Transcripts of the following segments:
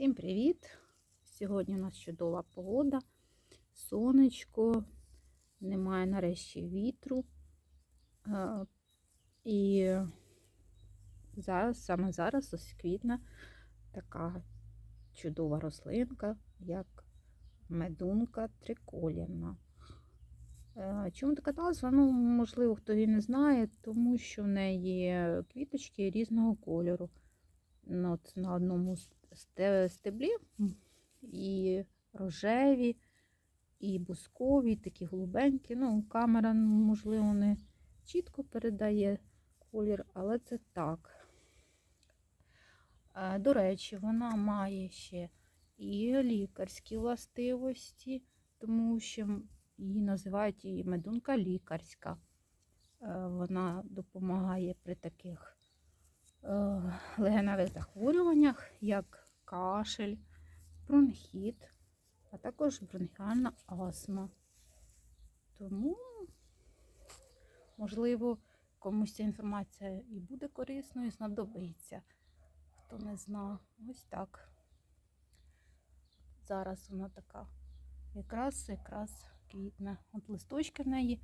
Всім привіт! Сьогодні у нас чудова погода, сонечко, немає нарешті вітру. Е, І зараз, саме зараз ось квітне така чудова рослинка, як медунка триколірна. Е, Чому така назва? Ну, можливо, хто і не знає, тому що в неї квіточки різного кольору. Ну, от на одному з стеблі і рожеві, і бускові, такі голубенькі. Ну, камера, ну, можливо, не чітко передає колір, але це так. Е, До речі, вона має ще і лікарські властивості, тому що її називають і медунка лікарська. Е, Вона допомагає при таких легеневих захворюваннях, як кашель, бронхіт, а також бронхіальна астма. Тому, можливо, комусь ця інформація і буде корисною, і знадобиться. Хто не знав, ось так. Зараз вона така якраз якраз квітне. От листочки в неї.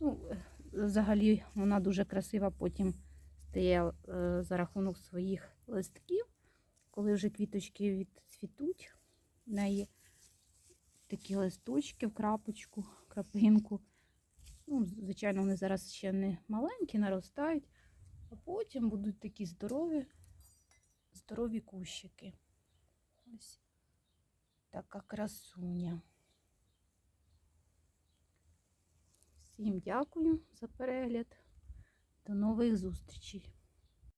Ну, е, взагалі вона дуже красива потім стає е, за рахунок своїх листків, коли вже квіточки відцвітуть. В неї такі листочки в крапочку, крапинку. Ну, звичайно, вони зараз ще не маленькі, наростають, а потім будуть такі здорові, здорові кущики. Ось така красуня. Всім дякую за перегляд. До нових зустрічей!